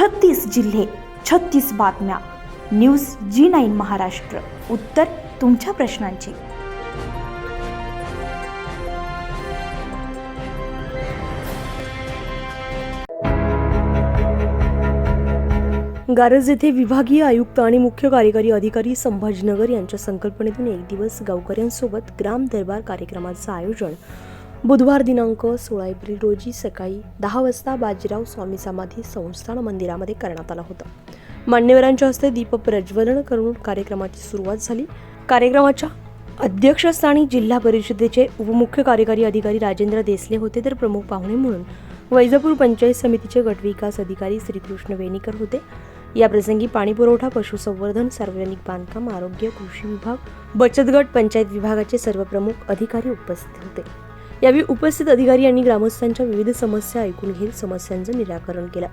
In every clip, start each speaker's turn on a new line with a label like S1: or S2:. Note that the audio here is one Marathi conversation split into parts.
S1: छत्तीस जिल्हे छत्तीस बातम्या. News G nine Maharashtra. उत्तर तुमच्या प्रश्नांची.
S2: गारज येथे विभागीय आयुक्त आणि मुख्य कार्यकारी अधिकारी संभाजीनगर यांच्या संकल्पनेतून एक दिवस गावकऱ्यांसोबत ग्राम दरबार कार्यक्रमाचं आयोजन बुधवार दिनांक सोळा एप्रिल रोजी सकाळी दहा वाजता बाजीराव स्वामी समाधी संस्थान मंदिरामध्ये करण्यात आला होता. मान्यवरांच्या हस्ते दीप प्रज्वलन करून कार्यक्रमाची सुरुवात झाली. कार्यक्रमाच्या अध्यक्षस्थानी जिल्हा परिषदेचे उपमुख्य कार्यकारी अधिकारी राजेंद्र देसले होते तर प्रमुख पाहुणे म्हणून वैजापूर पंचायत समितीचे गटविकास अधिकारी श्रीकृष्ण वेणीकर होते. या प्रसंगी पाणीपुरवठा पशुसंवर्धन सार्वजनिक बांधकाम आरोग्य कृषी विभाग बचत गट पंचायत विभागाचे सर्व प्रमुख अधिकारी उपस्थित होते. यावेळी उपस्थित अधिकारी यांनी ग्रामस्थांच्या विविध समस्या ऐकून घेत समस्यांचं निराकरण केलं.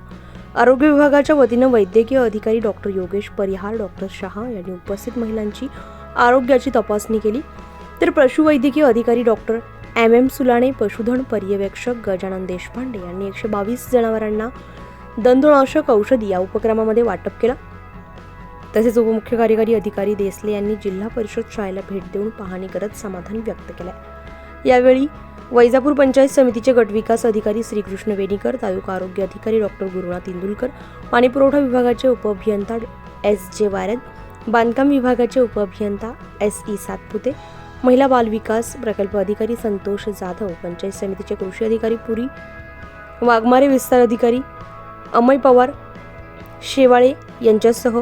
S2: आरोग्य विभागाच्या वतीनं वैद्यकीय अधिकारी डॉक्टर योगेश परिहार डॉक्टर शहा यांनी उपस्थित महिलांची आरोग्याची तपासणी केली. तर पशुवैद्यकीय अधिकारी डॉक्टर एम. एम. सुलाणे पशुधन पर्यवेक्षक गजानन देशपांडे यांनी एकशे बावीस जनावरांना दंतनाशक औषधी या उपक्रमामध्ये वाटप केलं. तसेच उपमुख्य कार्यकारी अधिकारी देसले यांनी जिल्हा परिषद शाळेला भेट देऊन पाहणी करत समाधान व्यक्त केलं. यावेळी वैजापूर पंचायत समितीचे गटविकास अधिकारी श्रीकृष्ण वेणीकर तालुका आरोग्य अधिकारी डॉक्टर गुरुनाथ इंदुलकर पाणीपुरवठा विभागाचे उपअभियंता एस जे वारद बांधकाम विभागाचे उपअभियंता एस ई सातपुते महिला बाल विकास प्रकल्प अधिकारी संतोष जाधव पंचायत समितीचे कृषी अधिकारी पुरी वाघमारे विस्तार अधिकारी अमय पवार शेवाळे यांच्यासह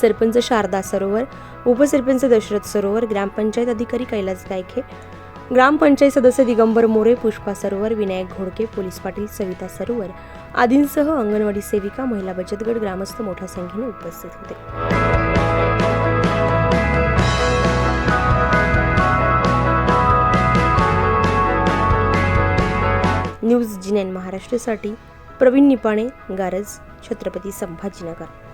S2: सरपंच शारदा सरोवर उपसरपंच दशरथ सरोवर ग्रामपंचायत अधिकारी कैलास गायखे ग्रामपंचायत सदस्य दिगंबर मोरे पुष्पा सरोवर विनायक घोडके पोलीस पाटील सविता सरोवर आदींसह अंगणवाडी सेविका महिला बचत गट ग्रामस्थ मोठ्या संख्येने उपस्थित होते. न्यूज जिनेन महाराष्ट्रसाठी प्रवीण निपाणे गारज छत्रपती संभाजीनगर.